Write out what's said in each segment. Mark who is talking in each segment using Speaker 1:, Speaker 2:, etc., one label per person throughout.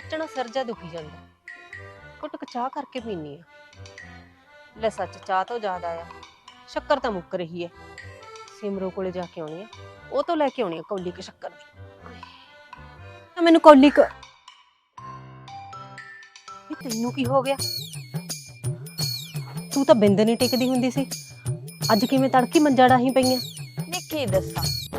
Speaker 1: ਮੱਚਣਾ ਸਿਰ ਜਾ ਦੁਖੀ ਜਾਂਦਾ। ਘੁੱਟ ਚਾਹ ਕਰਕੇ ਪੀਨੀ ਆ। ਲੈ ਸੱਚ ਚਾਹ ਤੋਂ ਜ਼ਿਆਦਾ ਆ। ਸ਼ੱਕਰ ਤਾਂ ਮੁੱਕ ਰਹੀ ਐ ਸਿਮਰੋ ਕੋਲੇ ਜਾ ਕੇ ਆਉਣੀ ਆ। ਉਹ ਤੋਂ ਲੈ ਕੇ ਆਉਣੀ ਆ ਕੌਲੀ ਕ ਸ਼ੱਕਰ ਦੀ। ਤਾਂ ਮੈਨੂੰ ਕੌਲੀ ਕ ਇਹ ਤੈਨੂੰ ਕੀ ਹੋ ਗਿਆ? ਤੂੰ ਤਾਂ ਬਿੰਦ ਨਹੀਂ ਟਿਕਦੀ ਹੁੰਦੀ ਸੀ। ਅੱਜ ਕਿਵੇਂ ਤੜਕੀ ਮੰਜਾ ਡਾਹੀ ਪਈਆਂ
Speaker 2: ਨੇ ਕੀ ਦੱਸਾਂ?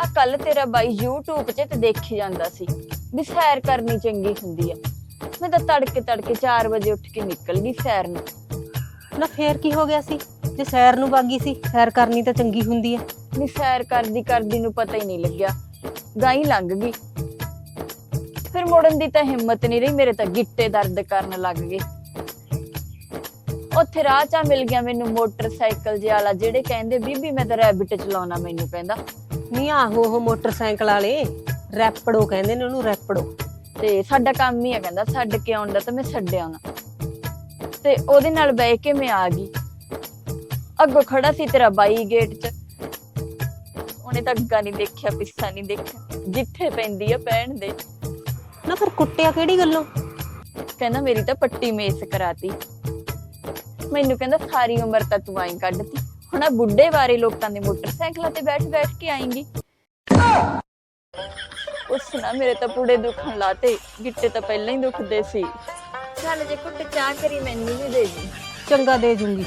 Speaker 2: ਆ ਕੱਲ ਤੇਰਾ ਬਾਈ YouTube 'ਚ ਤੇ ਦੇਖੀ ਜਾਂਦਾ ਸੀ ਵੀ ਸੈਰ ਕਰਨੀ ਚੰਗੀ ਹੁੰਦੀ ਆ। ਮੈਂ ਤਾਂ ਤੜਕੇ ਤੜਕੇ 4 ਵਜੇ ਉੱਠ ਕੇ ਨਿਕਲ ਗਈ ਸੈਰ ਨੂੰ।
Speaker 1: ਨਾ ਫੇਰ ਕੀ ਹੋ ਗਿਆ ਸੀ? ਜੇ ਸੈਰ ਨੂੰ ਬਾਗੀ ਸੀ ਸੈਰ ਕਰਨੀ ਤਾਂ ਚੰਗੀ ਹੁੰਦੀ ਆ।
Speaker 2: ਵੀ ਸੈਰ ਕਰਦੀ ਕਰਦੀ ਨੂੰ ਪਤਾ ਹੀ ਨਹੀਂ ਲੱਗਿਆ। ਗਾਈ ਲੰਘ ਗਈ। ਫਿਰ ਮੁੜਨ ਦੀ ਤਾਂ ਹਿੰਮਤ ਨਹੀਂ ਰਹੀ ਮੇਰੇ ਤਾਂ ਗਿੱਟੇ ਦਰਦ ਕਰਨ ਲੱਗ ਗਏ। ਉੱਥੇ ਰਾਹ ਚਾ ਮਿਲ ਗਿਆ ਮੈਨੂੰ ਮੋਟਰਸਾਈਕਲ ਜਿਹਾ ਵਾਲਾ ਜਿਹੜੇ ਕਹਿੰਦੇ ਬੀਬੀ ਮੈਂ ਤਾਂ ਰੈਬਿਟ ਚਲਾਉਣਾ ਮੈਨੂੰ ਕਹਿੰਦਾ।
Speaker 1: ਨਹੀਂ ਆਹੋ ਉਹ ਮੋਟਰਸਾਈਕਲ ਵਾਲੇ ਰੈਪੜੋ ਕਹਿੰਦੇ ਨੇ ਉਹਨੂੰ ਰੈਪੜੋ।
Speaker 2: ਤੇ ਸਾਡਾ ਕੰਮ ਹੀ ਆ ਕਹਿੰਦਾ ਛੱਡ ਕੇ ਆਉਣ ਦਾ ਤਾਂ ਮੈਂ ਛੱਡਿਆ ਨਾ। ਤੇ ਉਹਦੇ ਨਾਲ ਬਹਿ ਕੇ ਮੈਂ ਆ ਗਈ। ਅੱਗੋਂ ਖੜਾ ਸੀ ਤੇਰਾ ਬਾਈ ਗੇਟ 'ਚ। ਉਹਨੇ ਤਾਂ ਅੱਗਾ ਨਹੀਂ ਦੇਖਿਆ ਪਿੱਛਾ ਨਹੀਂ ਦੇਖਿਆ। ਜਿੱਥੇ ਪੈਂਦੀ ਆ ਪੈਣ ਦੇ।
Speaker 1: ਨਾ ਫਿਰ ਕੁੱਟਿਆ ਕਿਹੜੀ ਗੱਲੋਂ?
Speaker 2: ਕਹਿੰਦਾ ਮੇਰੀ ਤਾਂ ਪੱਟੀ ਮੇਸ ਕਰਾਤੀ। ਮੈਨੂੰ ਕਹਿੰਦਾ ਸਾਰੀ ਉਮਰ ਤਾਂ ਤੂੰ ਆਈ ਕੱਢਤੀ। ਹੁਣ ਆ ਬੁੱਢੇ ਬਾਰੇ ਲੋਕਾਂ ਦੇ ਮੋਟਰਸਾਈਕਲਾਂ ਤੇ ਬੈਠ ਬੈਠ ਕੇ ਆਏਂਗੀ। ਉਸ ਨਾ ਮੇਰੇ ਤਾਂ ਪੂੜੇ ਦੁਖਣ ਲਾਤੇ। ਗਿੱਟੇ ਤਾਂ ਪਹਿਲਾਂ ਹੀ ਦੁਖਦੇ ਸੀ। ਚੱਲ ਜੇ ਕੁੱਟ ਚਾਹ ਕਰੀ ਮੈਨੂੰ ਵੀ ਦੇ ਦੀ।
Speaker 1: ਚੰਗਾ ਦੇ ਜੂੰਗੀ।